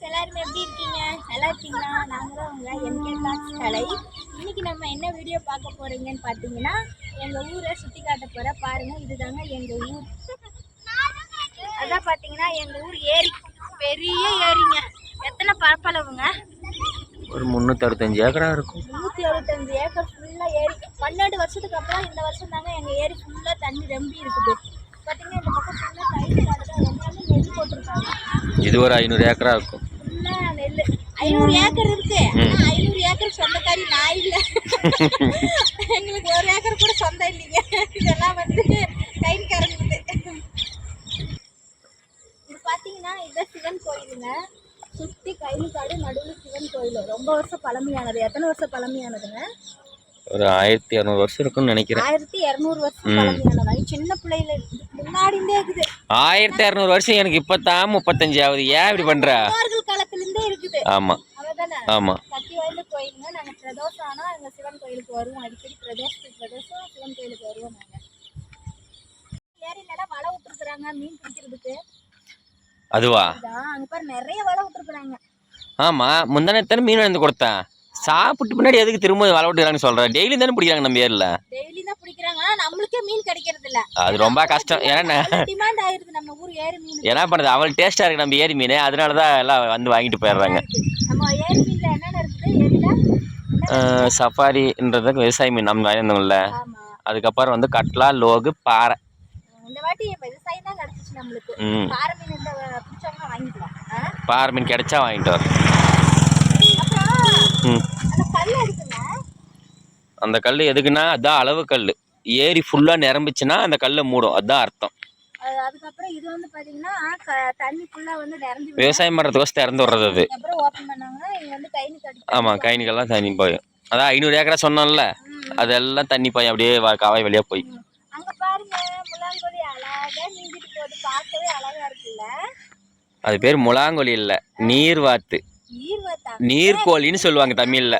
Friends எல்லாரும் எப்படி இருக்கீங்க? நல்லா இருக்கீங்களா? நாங்களும் உங்க எம்கே டாக்ஸ் கலை. இன்னைக்கு நம்ம என்ன வீடியோ பார்க்க போறீங்கன்னு பார்த்தீங்கன்னா எங்கள் ஊரை சுற்றி காட்ட போகிற பாருங்க. இதுதாங்க எங்கள் ஊர். அதான் பார்த்தீங்கன்னா எங்கள் ஊர் ஏரி. பெரிய ஏரிங்க. எத்தனை பரப்பளவுங்க? ஒரு முந்நூற்றறுபத்தஞ்சு ஏக்கரா இருக்கும். நூற்றி அறுபத்தஞ்சு ஏக்கர் ஃபுல்லாக ஏரி. பன்னெண்டு வருஷத்துக்கு அப்புறம் இந்த வருஷம் தாங்க எங்கள் ஏரி ஃபுல்லாக தண்ணி ரொம்பி இருக்குது. பார்த்தீங்கன்னா இந்த பக்கம் ஃபுல்லாக காடுதான் எல்லாமே நெல் போட்டிருக்காங்க. இது ஒரு ஐநூறு ஏக்கரா இருக்கும். ஐநூறு ஏக்கர் இருக்கு. ஆனா ஐநூறு ஏக்கர் சொந்தக்காரி நான் இல்ல. எங்களுக்கு ஒரு ஏக்கர் கூட சொந்தம் இல்லைங்க. இதெல்லாம் வந்து கைன்காரங்களுக்கு இது பாத்தீங்கன்னா இதுதான் சிவன் கோயிலுங்க. சுத்தி கைலிக்காடு நடுவில் சிவன் கோயில். ரொம்ப வருஷம் பழமையானது. எத்தனை வருஷம் பழமையானதுங்க? ஒரு ஆயிரத்தி இரநூறு வருஷம் இருக்கும்னு நினைக்கிறேன். ஆயிரத்தி இரநூறு வருஷம் பழமையானது. சின்ன பிள்ளையில முன்னாடி இருந்தே இருக்குது. ஆயிரத்தி இரநூறு வருஷம் எனக்கு இப்போத்தான் முப்பத்தஞ்சு ஆகுது ஏன் இப்படி பண்ற? அவ்வளவுதானே ஆமாம் சக்தி வாய்ந்த கோயிலுங்க. நாங்கள் பிரதோஷம் ஆனால் எங்கள் சிவன் கோயிலுக்கு வருவோம். அடிக்கடி பிரதோஷத்துக்கு பிரதோஷம் சிவன் கோயிலுக்கு வருவோம் நாங்கள் ஏரியிலலாம் வலை விட்டுருக்குறாங்க மீன் பிடிக்கிறதுக்கு. அதுவா? அங்கே பாரு நிறைய வலை விட்டுருக்குறாங்க. ஆமாம் முந்தானத்தானே மீன் வந்து கொடுத்தேன். சாப்பிட்டு பின்னாடி எதுக்கு திரும்ப வலை விட்டுறாங்கன்னு சொல்கிறேன் டெய்லி தானே பிடிக்கிறாங்க நம்ம ஏரியில்? டெய்லி தான் பிடிக்கிறாங்க. ஆனால் நம்மளுக்கே மீன் கிடைக்கிறது இல்ல அது ரொம்ப கஷ்டம். ஏன்னா டிமாண்ட் ஆயிருது. நம்ம ஊர் ஏரி மீன். என்ன பண்ணுறது அவ்வளோ டேஸ்ட்டாக இருக்குது நம்ம ஏரி மீன். அதனால தான் எல்லாம் வந்து வாங்கிட்டு போயிடுறாங்க. நம்ம ஏரி மீன்ல என்னென்ன இருக்குது? ஏரியில? சஃபாரின்றதுக்கு விவசாய மீன். நம்ம வாங்கியிருந்தோம்ல அதுக்கப்புறம் வந்து கட்லா லோகு பாறை. இந்த வாட்டி விவசாயம் தான் கிடைச்சிச்சு நம்மளுக்கு. ம். பாறை மீன் இந்த பிடிச்சவங்க வாங்கிக்கலாம். ஆ? பாறை மீன் கிடைச்சா வாங்கிட்டு வரோம் அப்புறம் ம் அந்த கல் இருக்குங்க அந்த கல் எதுக்குன்னா அதான் அளவு கல் ஏரி ஃபுல்லாக நிரம்பிச்சுன்னா அந்த கல்லை மூடும். அதுதான் அர்த்தம். அது- அதுக்கப்புறம் இது வந்து பாத்தீங்கன்னா க- தண்ணி ஃபுல்லா வந்து நிரம்பி விடும். விவசாயம் பண்ணுறதுக்கோசம் திறந்து விடுறது அது. ஆமாம் கைனிக்கெல்லாம் தண்ணி போயும். அதான் ஐநூறு ஏக்கரா சொன்னோம்ல அதெல்லாம் தண்ணி போய் அப்படியே காவாய் வழியாக போய். அது பேர் முலாங்கொலி இல்லை நீர்வாத்து. ஈர்வத்தா நீர்க்கோழின்னு சொல்லுவாங்க தமிழில்.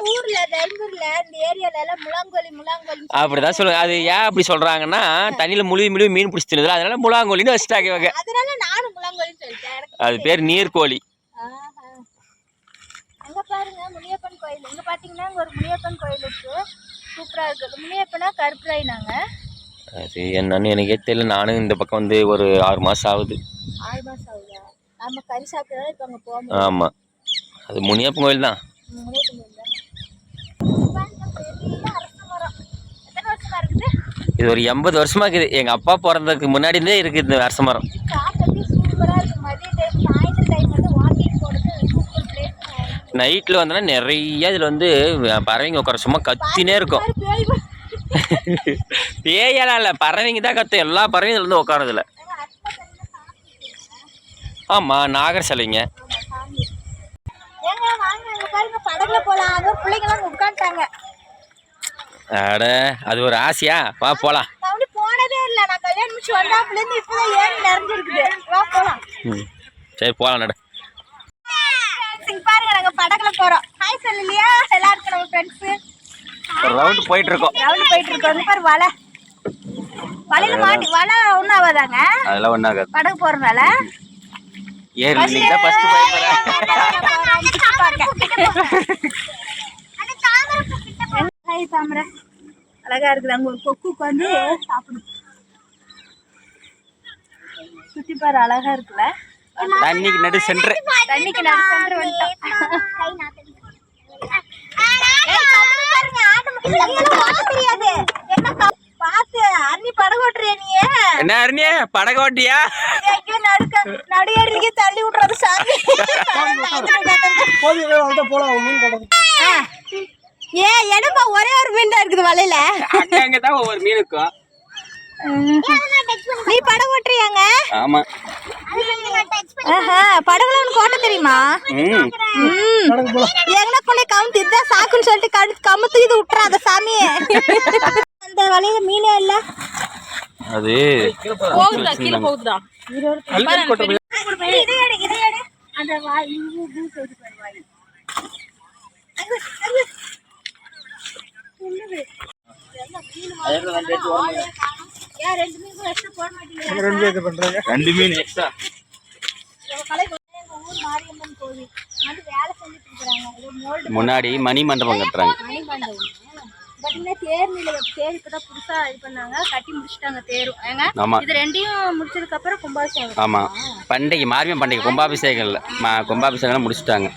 அப்படிதான் சொல்லுவாங்க. அது ஏன் அப்படி சொல்கிறாங்கன்னா தண்ணியில் முழுவி முழுவி மீன் பிடிச்சி தின்னுதுல அதனால முலாங்கொலின்னு வச்சுட்டாங்க இவங்க. அது பேர். அங்க பாருங்க முனியப்பன் கோயில். இங்க பாத்தீங்கன்னா ஒரு முனியப்பன் கோயில் இருக்கு. சூப்பரா இருக்கு. முனியப்பனா கருப்புராயினாங்க. அது என்னன்னு எனக்கே தெரியல. நானும் இந்த பக்கம் வந்து ஒரு ஆறு மாதம் ஆகுது. ஆறு மாசம் ஆகுதா? நம்ம கறி சாப்பிட்டதால இப்ப அங்க போக ஆமாம் அது முனியப்பன் கோயில் தான். இது ஒரு எண்பது வருஷமா இருக்குது. எங்கள் அப்பா பிறந்ததுக்கு முன்னாடி இருந்தே இருக்குது இந்த அரச மரம். நைட்டில் வந்தோன்னா நிறைய இதில் வந்து பறவைங்க உட்கார சும்மா கத்தினே இருக்கும். பேயெல்லாம் இல்லை. பறவைங்க தான் கத்தும். எல்லா பறவையும் இதுல வந்து உட்காரதில்ல. ஆமாம் நாகர் சிலைங்க ஆமா, சாமி. ஏங்க வாங்க அங்க பாருங்க படகுல போலாம் அதுவும் பிள்ளைங்களாம் உட்காந்துட்டாங்க அட அது ஒரு ஆசையா? வா போகலாம் நான் போனதே இல்லை. நான் கல்யாணம் முடிச்சு வந்தாப்புல இருந்து இப்பதான் ஏறி நிறைஞ்சிருக்குது வா போலாம். சரி போகலாம் நட. பாருங்க நாங்க படகுல போறோம். ஹாய் சொல்லலையா? எல்லாருக்கும் நம்ம ஃப்ரெண்ட்ஸ் ஒரு ரவுண்டு போயிட்டு இருக்கோம் ரவுண்ட் போயிட்டு இருக்கோம் பாரு வலை. வலையில மாட்டி வலை ஒன்றும் ஆகாதாங்க. அதெல்லாம் ஒன்றாகாது படகு போறதுனால தான் தாமரை அழகா இருக்குது அங்க ஒரு கொக்கு உட்காந்து சாப்பிடும் சுத்தி பாரு அழகா இருக்குல்ல தண்ணிக்கு நடு சென்ட்ரு தண்ணிக்கு நடு சென்று வந்துட்டோம் பாத்து அண்ணி படகு ஓட்டுறிய நீ என்ன அருணியே படகு ஓட்டியா? நடுயேறிக்கே தள்ளி விட்டுறது சாமி. ஏ எனப்பா ஒரே ஒரு மீன் தான் இருக்குது வலையில? அங்கே தான் ஒவ்வொரு மீனுக்கும். நீ படகு ஓட்டுறியாங்க? ஆஹா, படகுல உனக்கு ஓட்ட தெரியுமா. எங்கன கொண்டே கமுத்து இதுதான் சாக்குன்னு சொல்லிட்டு கடு கமுத்து இது விட்டுறாத சாமி அந்த வலையில மீனே இல்ல. அது போகுதா கீழே ரெண்டு மீன் extra போட மாட்டீங்களா? ரெண்டு மீன் எக்ஸ்ட்ரா முன்னாடி மணி மண்டபம் கட்டுறாங்க. தேர் நிலையம் தேர் இப்போ தான் புதுசாக இது பண்ணாங்க. கட்டி முடிச்சிட்டாங்க தேரும். ஏங்க? ஆமாம் இது ரெண்டையும் முடிச்சதுக்கு அப்புறம் கும்பாபிஷேகம். ஆமாம் பண்டிகை மார்வியம் பண்டிகை கும்பாபிஷேகம் இல்லை மா கும்பாபிஷேகம்லாம் முடிச்சிட்டாங்க.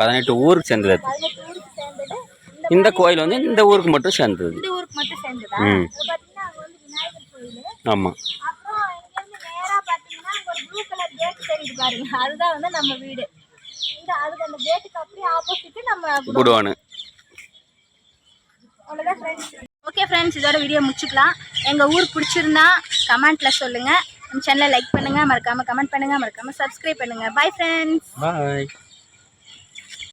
பதினெட்டு ஊருக்கு சேர்ந்தது இந்த கோயில் வந்து இந்த ஊருக்கு மட்டும் சேர்ந்தது. இந்த ஊருக்கு மட்டும் சேர்ந்ததா ம். இது பார்த்தீங்கன்னா அங்கே வந்து விநாயகர் கோயில் ஆமாம் அப்புறம் இங்கேருந்து நேராக பார்த்தீங்கன்னா அங்கே ஒரு ப்ளூ கலர் தெரியுது பாருங்க. அதுதான் வந்து நம்ம வீடு. இந்த அதுக்கு அந்த கேட்டுக்கு அப்படியே ஆப்போசிட் நம்ம குடோன். குடுவானு அவ்வளோதான் ஃப்ரெண்ட்ஸ் ஓகே ஃப்ரெண்ட்ஸ் இதோட வீடியோ முடிச்சுக்கலாம். எங்கள் ஊர் பிடிச்சிருந்தா கமெண்ட்டில் சொல்லுங்கள் நம்ம சேனலை லைக் பண்ணுங்கள் மறக்காமல் கமெண்ட் பண்ணுங்கள் மறக்காமல் சப்ஸ்கிரைப் பண்ணுங்கள் பை ஃப்ரெண்ட்ஸ் பாய்